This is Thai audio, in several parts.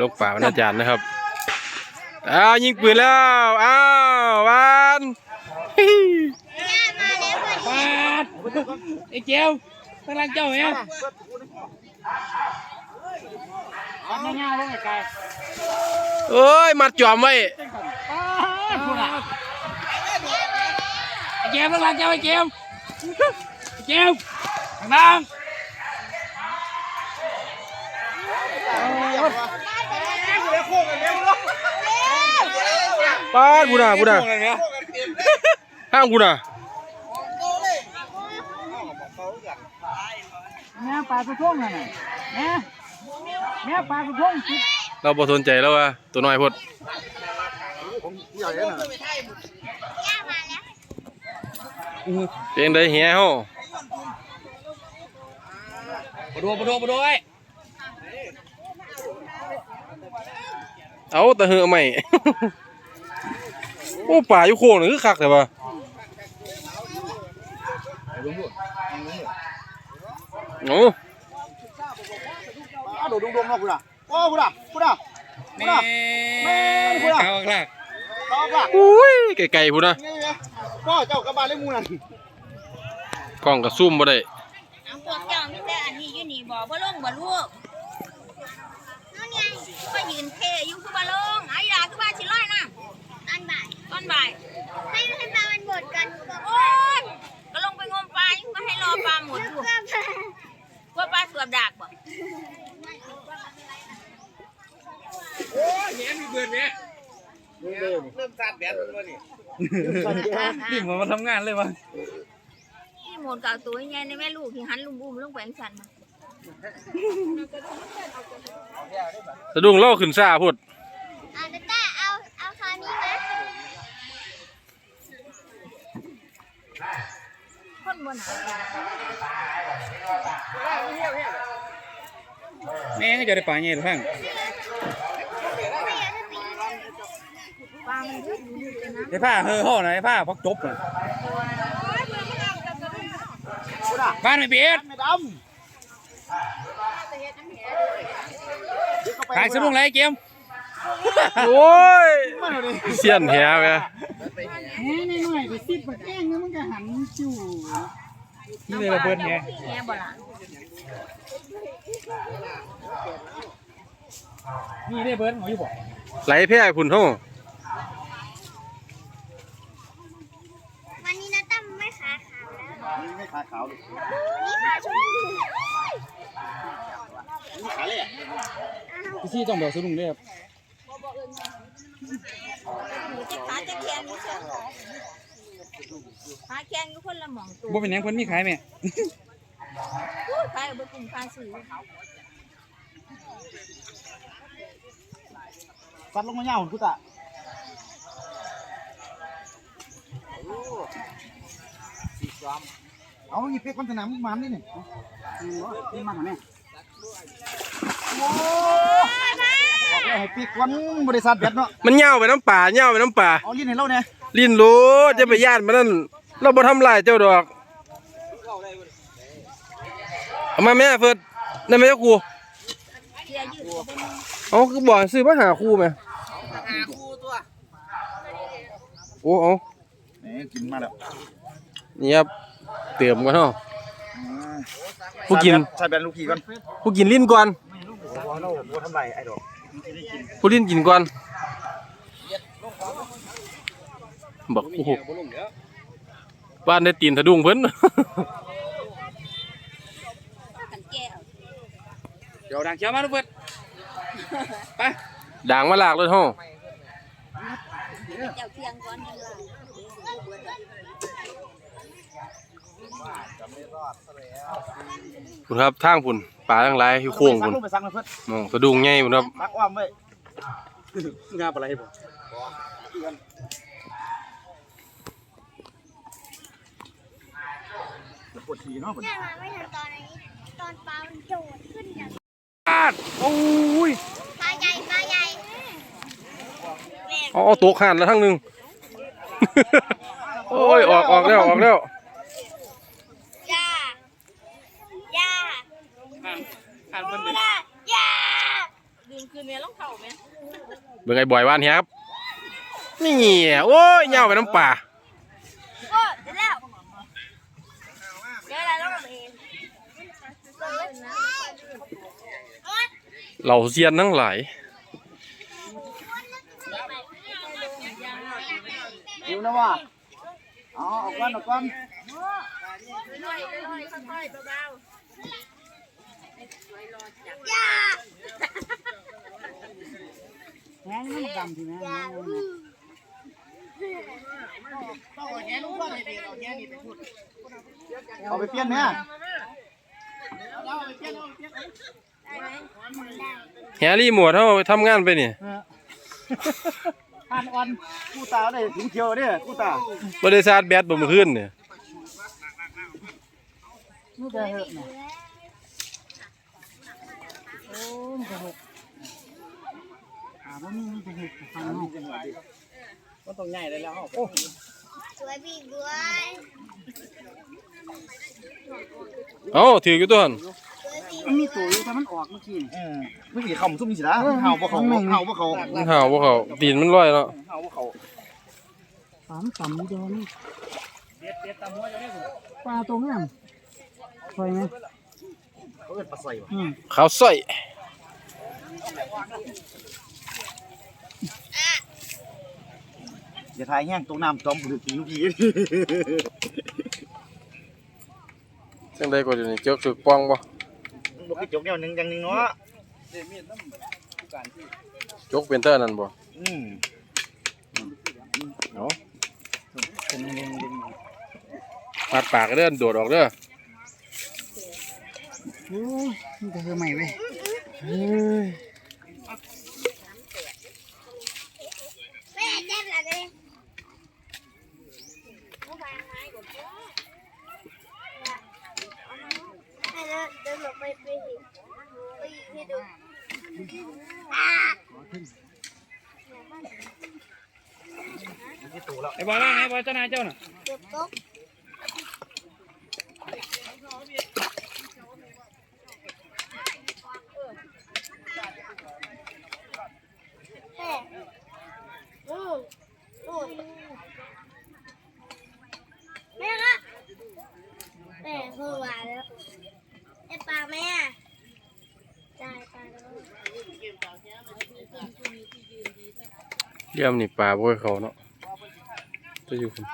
ลูกป่าบรรณาจารย์นะครับ อ้าวยิงปืนแล้ว อ้าววานฮิฮิปาดไอ้เจียวกำลังเจ้าเนี่ยไม่ง่ายเลยไกลเอ้ยมัดจอมไว้ไอ้เจียวกำลังเจ้าไอ้เจียวไอ้เจียวทาง ป้ากูนะกูนะห้างกูนะแม่ปลาสุท่งน่ะแม่แม่ปลาสุท่งเราบ่สนใจแล้วว่ะตัวน้อยพดเพียงได้เหี้ยเฮาปะดูปะดูปะดูไอ้ เอาแต่เหอะใหม่ โอ้ป่าอยู่โค้งนี่คือคักแต่ว่าโอ้อ้าวโดดดงๆเนาะคุณอะโอ้คุณอะคุณอะแม่เขาข้างล่างตอบล่ะอุ้ยไกลๆพุ่นนะนี่ไงพ่อเจ้ากระบาลเล่มูนั่นกล้องก็ซูมบ่ได้เอาพวกเจ้ามีแต่อันนี้อยู่นี่บ่บ่ลงบ่ลูกนั่นไง ก็ยืนเทอยู่คือบ่ลงไอ้ยาคือว่าสิลอยน้ำตอนบ่ายตอนบ่าย ให้ให้ปลามันหมดกันโอ้ยก็ลงไปงมปลายังก็ให้รอปลาหมดอยู่กลัว่าปลาสวบดากบ่นี่ผมมาทำงานเลยวะ ที่หมดกับตัวใหญ่ในแม่ลูกที่หันลุมบุ้มลงไปจังซั่นน่ะ สะดุ้งเล่าขึ้นซาพุ่นอ่าต้าเอาเอาคานี้มาคนบ่หนาแม่ก็จะได้ปลาเงี้ยหรือพังปลามันเยอะอยู่นี่เลยนะไอ้ผ้าเฮ้อห่อหน่อยไอ้ผ้าพักจบหน่อยบ้านไม่เบียดไม่ดำเดี๋ยวก็ไป ขายสนุกเลยไอ้เกมโอ้ยเสียนแหแม่นี่หน่อยไปซิดมาแกล้งแล้วมันก็หันจู่ นี่เลยระเบิดไงแง่บ่ล่ะนี่ได้เบิร์ดหมออยู่บ่ไหลแพร่พุ่นเฮาวันนี้นะตั้มไม่ขาขาวแล้วนี่ไม่ขาขาวเลยนี่ขาชมพูนี่ขาเลย พี่ซี่ต้องแบบสนุกเลยครับหนูจะขาจะแขนนี่เชียวขาแขนอยู่คนละหม่องตัวบ่เป็นหยังคนมีขายไหมอู้ขายเอาไปกลุ่มขาซื้อฟัดลงมาเงาคุณอะเอาหยิบเป็กคนสนามมันนี่นี่นี่มันเนี่ยบอกแล้ว ให้ปีกวันบริษัทเบ็ดเนาะมันเหย้าไปน้ำป่าเหย้าไปน้ำป่าเอาลิ้นให้เราเนี่ยลิ้นโลดจะไปย่านมันนั่นเราบ่ทำลายเจ้าดอกเอามาแม่เฟิดได้ไหมเจ้าครูเสียยืดก็เป็นเอาคือบอกให้ซื้อมาหาครูไหมโอ้เอาแหมกินมาแล้วนี่ครับเติมกันเนาะผู้กินใส่แบนลูกพี่ก่อนผู้กินลิ้นก่อน ว้าวเราโบทำไรไอ้ดอกผู้ลิ้นกินก่อนบอกโอ้โหบ้านได้ตีนสะดุ้งเพิ่นกันแก้วเดี๋ยวดังเชียวมาลูกเบิร์ดไปด่างมาหลากเลยห้อง เจ้าเที่ยงก่อนยังล่ะคุณครับทางพุ่นป่าทั้งหลายอยู่โค้งพุ่นมองสะดุ้งใหญ่พุ่นครับตักอ้อมไว้งานอะไรบ่ปวดทีเนาะแม่ยมาไม่ทันตอนนี้ตอนปลามันโดดขึ้นจากปาดโอ้ยปลาใหญ่ปลาใหญ่ เอาเอาตกหันแล้วทั้งหนึ่งโอ้ยออกออกแล้วออกแล้วย่าย่าดึงคืนเมียลงเข่าไหมเบิ่งไอ้บอยวานเฮียครับนี่โอ้ยเหงาไปน้ำป่าโอ้เสร็จแล้วเดี๋ยวอะไรต้องเองเหล่าเซียนทั้งหลาย หิวนะว่าเอาออกก่อนออกก่อนแห้งมันดำทีนะเอาไปเปลี่ยนแม่แฮร์รี่หมวดเขาทำงานไปนี่ อ่านอ่อนกูตาได้ถึงเขียวเด้อกูตาบริษัทแบดบ่มาขึ้นเนี่ยนี่จะเหอะนะโอ้มันจะหกอ่าบ่มีมันจะหกฟังเนาะก็ต้องใหญ่ได้แล้วสวยพี่ด้วยเอ้าถืออยู่ตัวหัน มันมีตัวอยู่ถ้ามันออกเมื่อกี้นี่เออเมื่อกี้คำซุ่มสินะเห่าบ่เขาเห่าบ่เขามันห่าวบ่เขาตีนมันลอยเนาะเห่าบ่เขาปลามันต่ำนี่เดียวนี่ปลาตัวงามสวยไหมเขาเอิ้นปลาใส่ว่ะอืมขาวสร้อยอย่าทายแห้งตรงน้ำจอมบึกทีทีจังไดก็เดี๋ยวนี้เจ้าคือป้องบ่ บ่คือจกแนวหนึงอย่างหนึงเนาะจกเป็นเตอร์นั่นบ่อืมเนาะปัดปากเด้อโดดออกเด้อโอ้ยมันจะเหอะใหม่เว้ย เฮ้ย แม่เจ็บอะไรให้เดินเดินออกไปไปหิ ไปยิงให้ดูไอ้บอยว่าไงบอยเจ้านายเจ้าน่ะเกือบตกแม่นู่นนู่นแม่ครับแม่โทรมาแล้วไอ้ปลาแม่จ่ายปลาแล้ว เยี่ยมนี่ปลาบ่ให้เขาเนาะจะอยู่พุ่น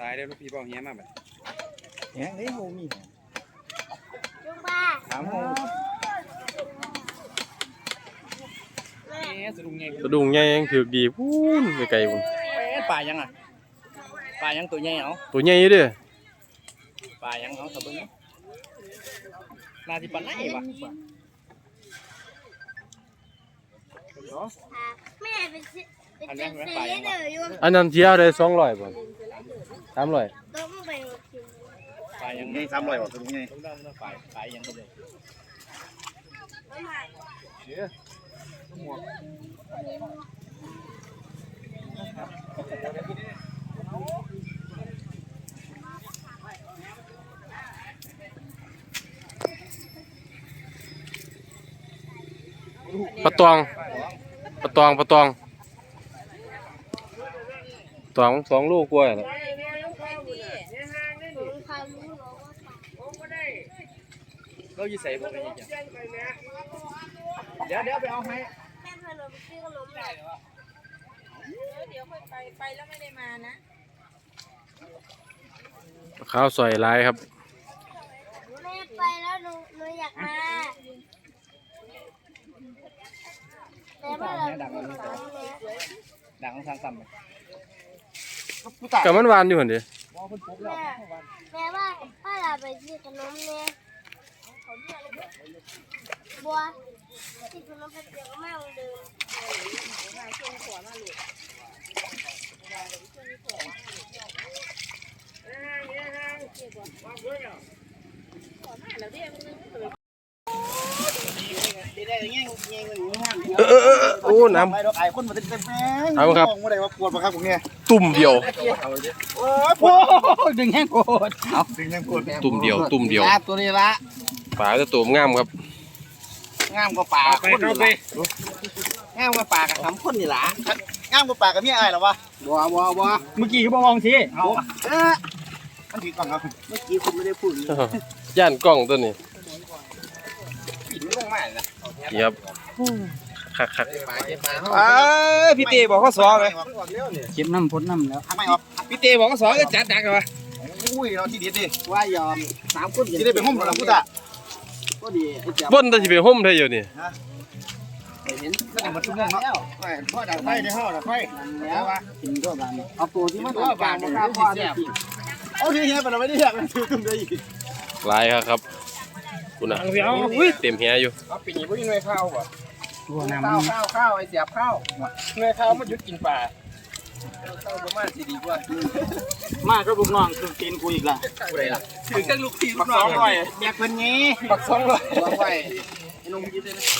ตายได้ลูกพี่เป้าเฮียมาแบบแห้งเด้โหมีลุงปลาถามเขาแม่เอ๊ะสะดุ้งไงสะดุ้งใหญ่ยังถือดีพูนไกลๆพุ่นปลายังอะปลายังตัวใหญ่เอาตัวใหญ่อยู่เด้อปลายังเอาสะเบึงนาที่ปลาไหนวะ แม่เป็นเซเป็นเซเดอร์อยู่อันนั้นเที่ยวได้200บ่300ต้องไปหมดทีปลายังไง300บ่ตัวไงต้องได้ต้องปลาปลายังก็เลยปลาตอง ปลาตองปลาตองตองสองลูกกว่าน่ะเราอยู่ใส่บ่เป็นยังเดี๋ยวเดี๋ยวไปเอาให้แม่พาเราไปซื้อขนมหน่อยเดี๋ยวค่อยไปไปแล้วไม่ได้มานะข้าวซอยลายครับแม่ไปแล้วหนูหนูอยากมาแต่ว่าเราไม่สอนแม่ ดังทางซ้ำเลยกูตากับมันหวานอยู่หั่นดิแม่แม่ว่าถ้าเราไปซื้อขนมเนี่ยบัวซื้อขนมไปเดียวก็ไม่เอาเดิม เออเออเออโอ้น้ไปดอกไอ้คนมาเต็มเต็มแม่งเอาครับมองบ่ได้ว่าปวดบ่ครับผมเนี่ยำตุ่มเดียวโอ้ยปวดดึงแห้งโคตรเอาดึงยังปวดตุ่มเดียวตุ่มเดียวลาบตัวนี้ละปลาจะตัวงามครับงามกว่าปลาไปเข้าไปงามกว่าปลากับสามคนนี่ละงามกว่าปากกับเมียอ้ายเหรอวะบัวบัวบัวเมื่อกี้เขาบอกมองทีเอาเอ๊ะมันถือกล่องครับเมื่อกี้คุณไม่ได้พูดย่านกล้องตัวนี้ ปิดไม่ลงมาเลยนี่ครับคักคักปลาเจ็บปลาเขาเอ้ยพี่เต้บอกเขาสอไหมเจ็บน้ำพ้นน้ำแล้วทำไมออกพี่เต้บอกเขาสอก็จัดดักเลยวะอุ้ยเราที่ดีดิว่ายอมสามคนที่ได้ไปห้องเราพุทธะก็ดีไอ้เจ้าบนแตะสิไปห่มได้อยู่นี่เห็นก็ได้หมดทุกเรื่องเนาะแล้วไปพ่อดังไฟในห้องดังไฟแล้วกินก็บางเอาตัวที่มันกลางมันกลางพอได้กินเอาที่เฮียไปเราไม่ได้อยากถือตุ้มได้อีกหลายครับ ครับคุณน่ะอุ้ยเต็มเฮียอยู่เอาปีนี้พวกนี้ไม่เข้าป่ะตัวน้ข้าวข้าวข้าวไอ้เสียบข้าวเมื่อข้าวมันหยุดกินปลาข้าวประมาณสี่ดีกว่าำมาก็บุกน้องคือกินกูอีกละผู้ใดล่ะถือเครื่องลูกทีมสองร้อยอยากเป็นงี้ปักสองร้อยลองไว้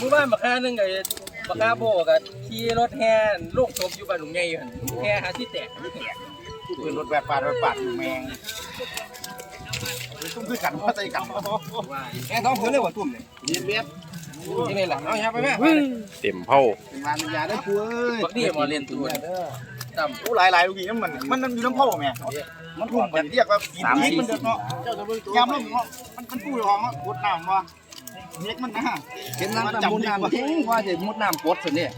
มือบ้านบักค่านึงไงบักค่าโบกับขี่รถแห่ลูกศพอยู่บ้านหลุงใหญ่อยู่หั่นแห่หาที่แตกที่แตกปืนรถแบบปาดแบบปาดแมง ตุ้มคือกันว่าใจกันแห่ท้องผืนเลยว่ะตุ่มเนี่ยเรียบเรียบที่นี่แหละเอาอย่าไปแม่เต็มเผาเป็นร้านเป็นยาได้กูเอ้ยบักนี่มาเรียนตัวต่โอ้หลายหลายลูกนี้มันมันมันอยู่น้ำพ่อแม่มันทุ่มมันเรียกว่ากินมันเดือดเนาะยามลมเนาะมันมันกู้ของกดน้ำว่าเน็กมันนะเห็นน้ำตำมุนน้ำว่าจะมุดน้ำปดสิเนี่ย